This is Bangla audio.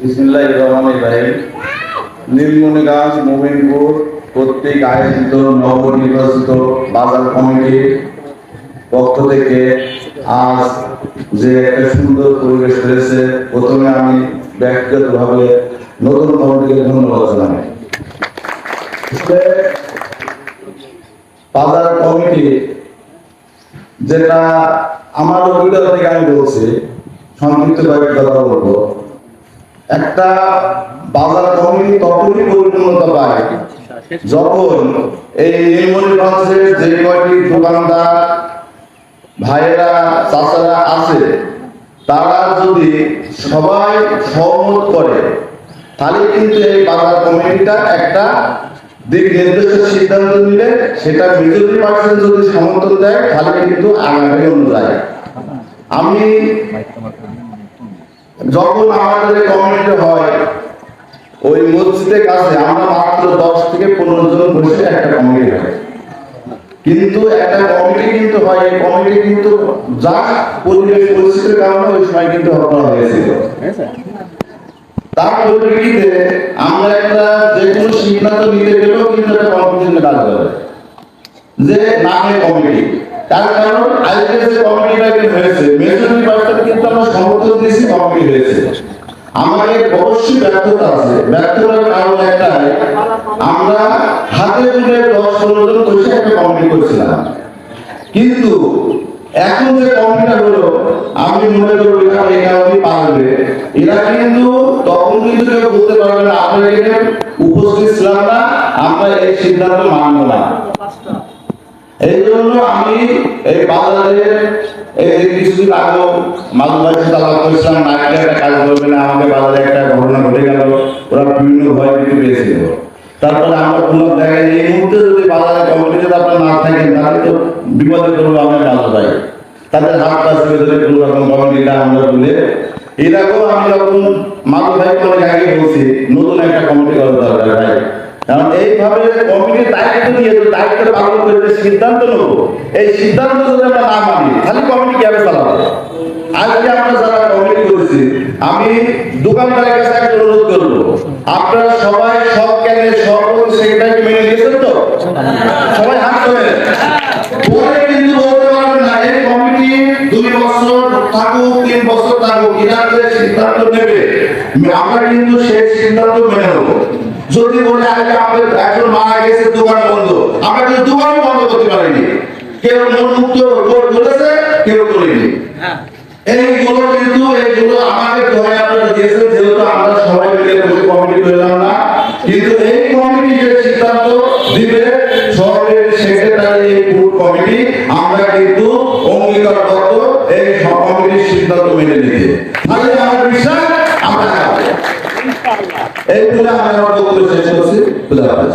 বিসমুল্লাহ রহমান ইব্রাহিম নীলমণিগঞ্জ, মোমিনপুর কর্তৃক বাজার কমিটির পক্ষ থেকে আজ যে একটা সুন্দর পরিবেশ হয়েছে প্রথমে আমি ব্যক্তিগতভাবে নতুন কমিটিকে ধন্যবাদ জানাই। বাজার কমিটি, যেটা আমার অভিজ্ঞতা থেকে আমি বলছি সংক্ষিপ্ত কথা বলব। একটা বাজার কমিটি তখনই পরিপূর্ণতা পায়। যখন এই নীলমণিগঞ্জের যে কয়টি দোকানদার, ভাইয়েরা, চাচারা আছে, তারা যদি সবাই সহমত করে, তাহলে কিন্তু এই বাজার কমিটিটা একটা দিক নির্দেশের সিদ্ধান্ত নিলে সেটা মেজরিটি পার্সেন্ট যদি সমর্থন দেয়, তাহলে কিন্তু আগামী অনুযায়ী। আমি যখন আমাদের কমিউনিটি হয়, ওই মসজিদের কাছে আমরা মাত্র দশ থেকে পনেরো জন বসে একটা কমিটি হয়। কিন্তু একটা কমিটি কিন্তু হয়, এই কমিটি কিন্তু যা পরিবেশ পরিস্থিতির কারণে ওই সময় কিন্তু হত্যা হয়েছিল। তার পরিপ্রেক্ষিতে আমরা একটা যে কোনো সিদ্ধান্ত নিতে গেলেও কিন্তু একটা কমিটির কাজ করে। যে নামে কমিটি, তার কারণ আজকে যে কমিটিটা হয়েছে মেজরিটি পার্সেন্ট কিন্তু আমরা সমর্থন দিয়েছি কমিটি হয়েছে আমাদের অবশ্যই ব্যর্থতা আছে। ব্যর্থতার কারণ একটাই, আমরা হাতে তুলে দশ পনেরো জন বসে একটা কমিটি করেছিলাম। কিন্তু এখন যে কমিটিটা হলো আমি মনে করব এটা এই কারণে পারবে। এরা কিন্তু তখন কিন্তু কেউ বলতে পারবে না আমরা এখানে উপস্থিত ছিলাম না, আমরা এই সিদ্ধান্ত মানব না। এই জন্য আমি এই বাজারে এই কিছুদিন আগে মাদুর ভাই করেছিলাম নাইটে একটা কাজ করবে না, আমাকে বাজারে একটা ঘটনা ঘটে গেল, ওরা বিভিন্ন ভয় কিন্তু পেয়েছিল তারপরে আমরা কোনো জায়গায় এই মুহূর্তে যদি বাজারে কমিটি যদি আপনার না থাকেন, তাহলে তো বিপদে পড়ব, আমরা মাদুর ভাই তাদের হাত পা ছেড়ে ধরে কোনো রকম কমিটিটা আমরা বলে, এরকম আমি যখন ভাই অনেক আগে বলছি, নতুন একটা কমিটি করা দরকার ভাই। কারণ এইভাবে দায়িত্ব দায়িত্ব পালন সিদ্ধান্ত নেব, এই সিদ্ধান্ত যদি আমরা না মানি কমিটি কীভাবে চালাবো? আজকে আমরা যারা কমিটি করেছি, আমি দোকানদারের কাছে একটা অনুরোধ আপনারা সবাই সব সভাপতি সেক্রেটারি মেনে তো? সবাই হাত পরে কিন্তু বলতে পারবেন না, এই কমিটি দুই বছর থাকুক, তিন বছর থাকুক যে সিদ্ধান্ত নেবে, আমরা কিন্তু সেই সিদ্ধান্ত মেনে নেব। যদি বলে আগে আমাদের একজন মারা গেছে দোকান বন্ধ। আমরা কিন্তু দোকানও বন্ধ করতে পারিনি। কেউ মন মুক্ত করে বলেছে কেউ করেনি। এইগুলো কিন্তু এইগুলো আমাকে ধরে আপনারা দিয়েছেন যেহেতু আমরা সবাই মিলে বসে কমিটি করলাম না কিন্তু এই কমিটি যে সিদ্ধান্ত দিবে শহরের সেক্রেটারি এই পুরো কমিটি আমরা কিন্তু অঙ্গীকারবদ্ধ এই সব কমিটির সিদ্ধান্ত মেনে নিতে তাহলে আমার বিশ্বাস আমরা যাব এই বলে আমি আমার বক্তব্য শেষ করছি খুদা হাফেজ।